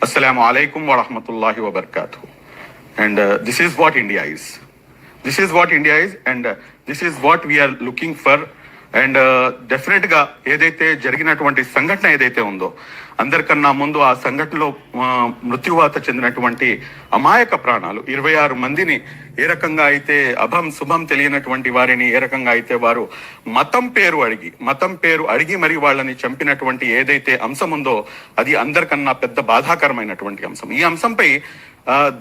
Assalamu alaikum wa rahmatullahi wa barakatuh. And uh, this is what India is. This is what India is, and uh, this is what we are looking for. And uh, డెఫినెట్గా ఏదైతే జరిగినటువంటి సంఘటన ఏదైతే ఉందో అందరికన్నా ముందు ఆ సంఘటనలో uh, మృత్యువాత చెందినటువంటి అమాయక ప్రాణాలు ఇరవై ఆరు మందిని ఏ రకంగా అయితే అభం శుభం తెలియనటువంటి వారిని ఏ రకంగా అయితే వారు మతం పేరు అడిగి మతం పేరు అడిగి మరి వాళ్ళని చంపినటువంటి ఏదైతే అంశం ఉందో అది అందరికన్నా పెద్ద బాధాకరమైనటువంటి అంశం. ఈ అంశంపై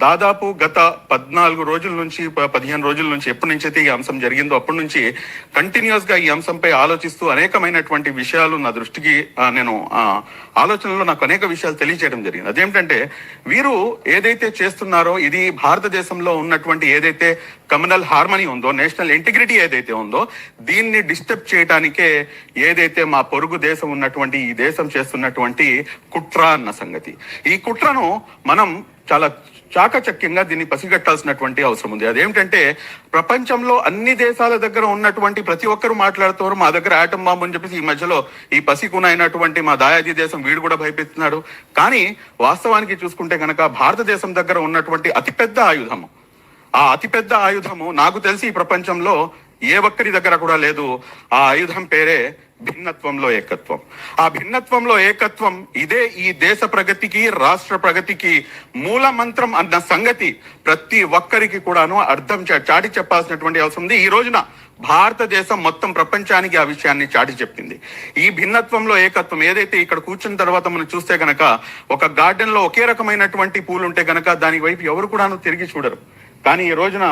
దాదాపు గత పద్నాలుగు రోజుల నుంచి పదిహేను రోజుల నుంచి ఎప్పటి నుంచి అయితే ఈ అంశం జరిగిందో అప్పటి నుంచి కంటిన్యూస్గా ఈ అంశంపై ఆలోచిస్తూ అనేకమైనటువంటి విషయాలు నా దృష్టికి నేను ఆలోచనలో నాకు అనేక విషయాలు తెలియజేయడం జరిగింది. అదేమిటంటే వీరు ఏదైతే చేస్తున్నారో ఇది భారతదేశంలో ఉన్నటువంటి ఏదైతే కమ్యూనల్ హార్మనీ ఉందో నేషనల్ ఇంటిగ్రిటీ ఏదైతే ఉందో దీన్ని డిస్టర్బ్ చేయడానికే ఏదైతే మా పొరుగు దేశం ఉన్నటువంటి ఈ దేశం చేస్తున్నటువంటి కుట్ర అన్న సంగతి. ఈ కుట్రను మనం చాలా చాకచక్యంగా దీన్ని పసిగట్టాల్సినటువంటి అవసరం ఉంది. అదేమిటంటే ప్రపంచంలో అన్ని దేశాల దగ్గర ఉన్నటువంటి ప్రతి ఒక్కరు మాట్లాడుతారు మా దగ్గర ఆటం బాంబు అని చెప్పేసి ఈ మధ్యలో ఈ పసికునైనటువంటి మా దాయాది దేశం వీడు కూడా భయపెడుతున్నాడు. కానీ వాస్తవానికి చూసుకుంటే కనుక భారతదేశం దగ్గర ఉన్నటువంటి అతిపెద్ద ఆయుధము ఆ అతిపెద్ద ఆయుధము నాకు తెలిసి ఈ ప్రపంచంలో ఏ ఒక్కరి దగ్గర కూడా లేదు. ఆ ఆయుధం పేరే భిన్నత్వంలో ఏకత్వం. ఆ భిన్నత్వంలో ఏకత్వం ఇదే ఈ దేశ ప్రగతికి రాష్ట్ర ప్రగతికి మూల మంత్రం అన్న సంగతి ప్రతి ఒక్కరికి కూడాను అర్థం చాటి చెప్పాల్సినటువంటి అవసరం ఉంది. ఈ రోజున భారతదేశం మొత్తం ప్రపంచానికి ఆ విషయాన్ని చాటి చెప్పింది. ఈ భిన్నత్వంలో ఏకత్వం ఏదైతే ఇక్కడ కూర్చున్న తర్వాత మనం చూస్తే గనక ఒక గార్డెన్లో ఒకే రకమైనటువంటి పూలు ఉంటే గనక దాని వైపు ఎవరు కూడాను తిరిగి చూడరు. కానీ ఈ రోజున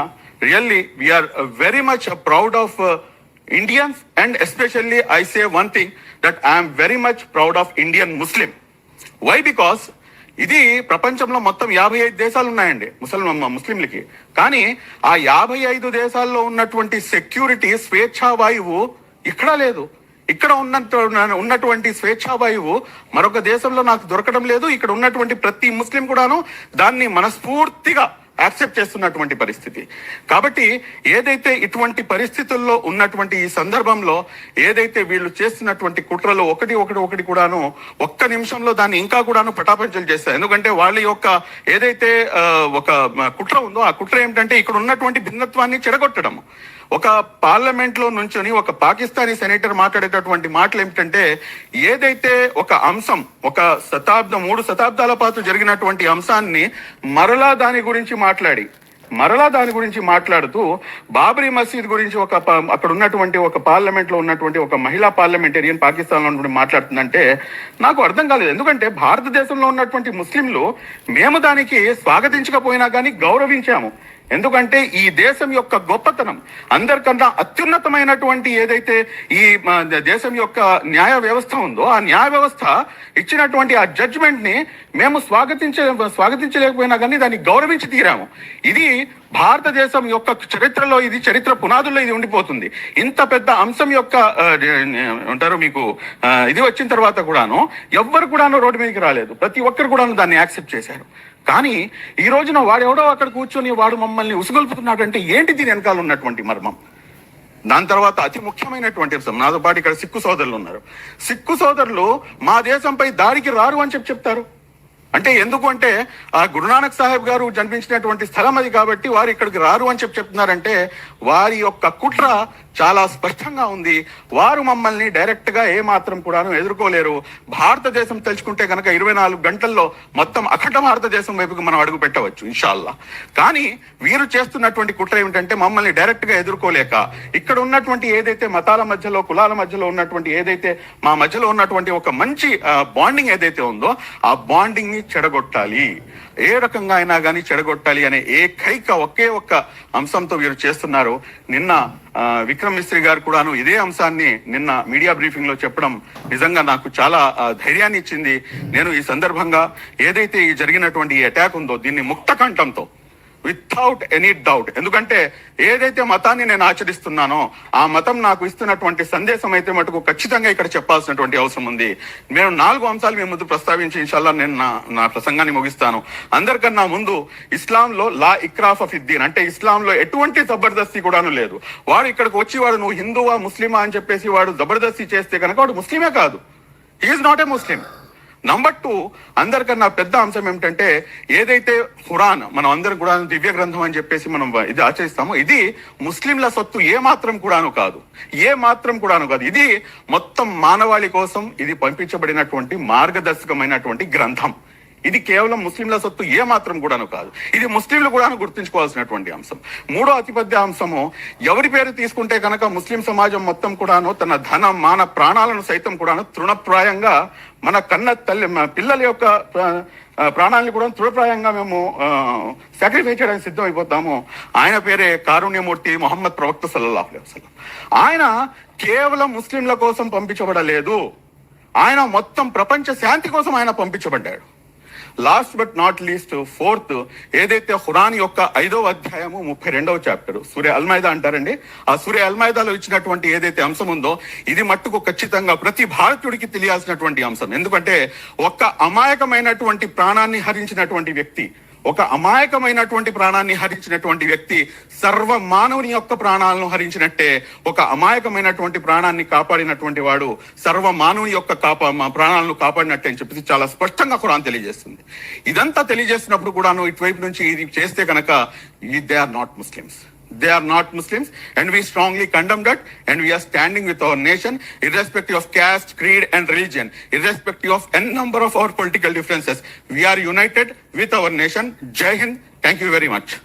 really we are very much proud of Indians and especially I say one thing that I'm very much proud of Indian Muslim why because ఇది ప్రపంచంలో మొత్తం యాభై ఐదు దేశాలు ఉన్నాయండి ముసల్మాన్ ముస్లింలకి. కానీ ఆ యాభై ఐదు దేశాల్లో ఉన్నటువంటి సెక్యూరిటీ స్వేచ్ఛా వాయువు ఇక్కడ లేదు. ఇక్కడ ఉన్నట్టు ఉన్నటువంటి స్వేచ్ఛా వాయువు మరొక దేశంలో నాకు దొరకడం లేదు. ఇక్కడ ఉన్నటువంటి ప్రతి ముస్లిం కూడాను దాన్ని మనస్ఫూర్తిగా యాక్సెప్ట్ చేస్తున్నటువంటి పరిస్థితి. కాబట్టి ఏదైతే ఇటువంటి పరిస్థితుల్లో ఉన్నటువంటి ఈ సందర్భంలో ఏదైతే వీళ్ళు చేస్తున్నటువంటి కుట్రలు ఒకటి ఒకటి ఒకటి కూడాను ఒక్క నిమిషంలో దాన్ని ఇంకా కూడాను పటాపంచలు చేస్తారు ఎందుకంటే వాళ్ళ యొక్క ఏదైతే ఒక కుట్ర ఉందో ఆ కుట్ర ఏమిటంటే ఇక్కడ ఉన్నటువంటి భిన్నత్వాన్ని చెడగొట్టడం ఒక పార్లమెంట్లో నుంచొని ఒక పాకిస్తానీ సెనేటర్ మాట్లాడేటటువంటి మాటలు ఏమిటంటే ఏదైతే ఒక అంశం ఒక శతాబ్దం మూడు శతాబ్దాల పాటు జరిగినటువంటి అంశాన్ని మరలా దాని గురించి మాట్లాడి మరలా దాని గురించి మాట్లాడుతూ బాబ్రీ మసీద్ గురించి ఒక ప- అక్కడ ఉన్నటువంటి ఒక పార్లమెంట్లో ఉన్నటువంటి ఒక మహిళా పార్లమెంటేరియన్ పాకిస్తాన్లో ఉన్నటువంటి మాట్లాడుతుందంటే నాకు అర్థం కాలేదు. ఎందుకంటే భారతదేశంలో ఉన్నటువంటి ముస్లింలు మేము దానికి స్వాగతించకపోయినా కానీ గౌరవించాము. ఎందుకంటే ఈ దేశం యొక్క గొప్పతనం అందరికన్నా అత్యున్నతమైనటువంటి ఏదైతే ఈ దేశం యొక్క న్యాయ వ్యవస్థ ఉందో ఆ న్యాయ వ్యవస్థ ఇచ్చినటువంటి ఆ జడ్జ్మెంట్ని మేము స్వాగతించ స్వాగతించలేకపోయినా కానీ దాన్ని గౌరవించి తీరాము. ఇది భారతదేశం యొక్క చరిత్రలో ఇది చరిత్ర పునాదుల్లో ఇది ఉండిపోతుంది. ఇంత పెద్ద అంశం యొక్క ఉంటారు మీకు ఇది వచ్చిన తర్వాత కూడాను ఎవ్వరు కూడాను రోడ్డు మీదకి రాలేదు. ప్రతి ఒక్కరు కూడాను దాన్ని యాక్సెప్ట్ చేశారు. కానీ ఈ రోజున వాడెవడో అక్కడ కూర్చొని వాడు మమ్మల్ని ఉసుగొల్పుతున్నాడంటే ఏంటి దీని వెనకాల ఉన్నటువంటి మర్మం? దాని తర్వాత అతి ముఖ్యమైనటువంటి అంశం. నాతో పాటు ఇక్కడ సిక్కు సోదరులు ఉన్నారు. సిక్కు సోదరులు మా దేశంపై దాడికి రారు అని చెప్పి చెప్తారు. అంటే ఎందుకు అంటే ఆ గురునానక్ సాహెబ్ గారు జన్మించినటువంటి స్థలం అది కాబట్టి వారు ఇక్కడికి రారు అని చెప్పి చెప్తున్నారంటే వారి యొక్క కుట్ర చాలా స్పష్టంగా ఉంది. వారు మమ్మల్ని డైరెక్ట్గా ఏ మాత్రం కూడాను ఎదుర్కోలేరు. భారతదేశం తెలుసుకుంటే కనుక ఇరవై నాలుగు గంటల్లో మొత్తం అఖండ భారతదేశం వైపుకి మనం అడుగు పెట్టవచ్చు ఇన్షాల్లా. కానీ వీరు చేస్తున్నటువంటి కుట్ర ఏమిటంటే మమ్మల్ని డైరెక్ట్గా ఎదుర్కోలేక ఇక్కడ ఉన్నటువంటి ఏదైతే మతాల మధ్యలో కులాల మధ్యలో ఉన్నటువంటి ఏదైతే మా మధ్యలో ఉన్నటువంటి ఒక మంచి బాండింగ్ ఏదైతే ఉందో ఆ బాండింగ్ కానీ చెడగొట్టాలి. ఏ రకంగా అయినా కానీ చెడగొట్టాలి అనే ఏకైక ఒకే ఒక్క అంశంతో వీరు చేస్తున్నారు. నిన్న విక్రమ్ మిస్త్రి గారు కూడాను ఇదే అంశాన్ని నిన్న మీడియా బ్రీఫింగ్లో చెప్పడం నిజంగా నాకు చాలా ధైర్యాన్ని ఇచ్చింది నేను ఈ సందర్భంగా ఏదైతే ఈ జరిగినటువంటి ఈ అటాక్ ఉందో దీన్ని ముక్త కంఠంతో వితౌట్ ఎనీ డౌట్ ఎందుకంటే ఏదైతే మతాన్ని నేను ఆచరిస్తున్నానో ఆ మతం నాకు ఇస్తున్నటువంటి సందేశం అయితే మటుకు ఖచ్చితంగా ఇక్కడ చెప్పాల్సినటువంటి అవసరం ఉంది. నేను నాలుగు అంశాలు మీ ముందు ప్రస్తావించి ఇన్షాల్లా నేను నా నా ప్రసంగాన్ని ముగిస్తాను. అందరికన్నా ముందు ఇస్లాంలో లా ఇక్రాఫ్ ఆఫ్ ఇద్దీన్ అంటే ఇస్లాంలో ఎటువంటి జబర్దస్తి కూడాను లేదు. వాడు ఇక్కడికి వచ్చి వాడు నువ్వు హిందువా ముస్లిమా అని చెప్పేసి వాడు జబర్దస్తి చేస్తే కనుక వాడు ముస్లిమే కాదు. Is not a Muslim number two అందరికన్నా పెద్ద అంశం ఏమిటంటే ఏదైతే ఖురాన్ మనం అందరం కూడా దివ్య గ్రంథం అని చెప్పేసి మనం ఇది ఆచరిస్తామో ఇది ముస్లింల సొత్తు ఏ మాత్రం కూడాను కాదు. ఏ మాత్రం కూడాను కాదు. ఇది మొత్తం మానవాళి కోసం ఇది పంపించబడినటువంటి మార్గదర్శకమైనటువంటి గ్రంథం. ఇది కేవలం ముస్లింల సొత్తు ఏ మాత్రం కూడాను కాదు. ఇది ముస్లింలు కూడాను గుర్తుంచుకోవాల్సినటువంటి అంశం. మూడో అతిపెద్ద అంశము ఎవరి పేరు తీసుకుంటే కనుక ముస్లిం సమాజం మొత్తం కూడాను తన ధనం మాన ప్రాణాలను సైతం కూడాను తృణప్రాయంగా మన కన్న తల్లి పిల్లల యొక్క ప్రాణాలను కూడా తృణప్రాయంగా మేము సాక్రిఫైస్ చేయడానికి సిద్ధం అయిపోతాము ఆయన పేరే కారుణ్యమూర్తి మొహమ్మద్ ప్రవక్త సల్లల్లాహు అలైహి ఆయన కేవలం ముస్లింల కోసం పంపించబడలేదు. ఆయన మొత్తం ప్రపంచ శాంతి కోసం ఆయన పంపించబడ్డాడు. Last but not least fourth ఏదైతే హురాన్ యొక్క ఐదవ అధ్యాయము ముప్పై రెండవ చాప్టర్ సూర్య అల్మైదా అంటారండి. ఆ సూర్య అల్మైదాలో ఇచ్చినటువంటి ఏదైతే అంశం ఉందో ఇది మట్టుకు ఖచ్చితంగా ప్రతి భారతీయుడికి తెలియాల్సినటువంటి అంశం. ఎందుకంటే ఒక్క అమాయకమైనటువంటి ప్రాణాన్ని హరించినటువంటి వ్యక్తి ఒక అమాయకమైనటువంటి ప్రాణాన్ని హరించినటువంటి వ్యక్తి సర్వ మానవుని యొక్క ప్రాణాలను హరించినట్టే ఒక అమాయకమైనటువంటి ప్రాణాన్ని కాపాడినటువంటి వాడు సర్వ మానవుని యొక్క కాపా ప్రాణాలను కాపాడినట్టే అని చెప్పేసి చాలా స్పష్టంగా ఖురాన్ తెలియజేస్తుంది. ఇదంతా తెలియజేసినప్పుడు కూడాను ఇటువైపు నుంచి ఇది చేస్తే కనుక they are not Muslims. They are not Muslims, and we strongly condemn that, and we are standing with our nation, irrespective of caste, creed, and religion, irrespective of n number of our political differences. We are united with our nation. Jai Hind. Thank you very much.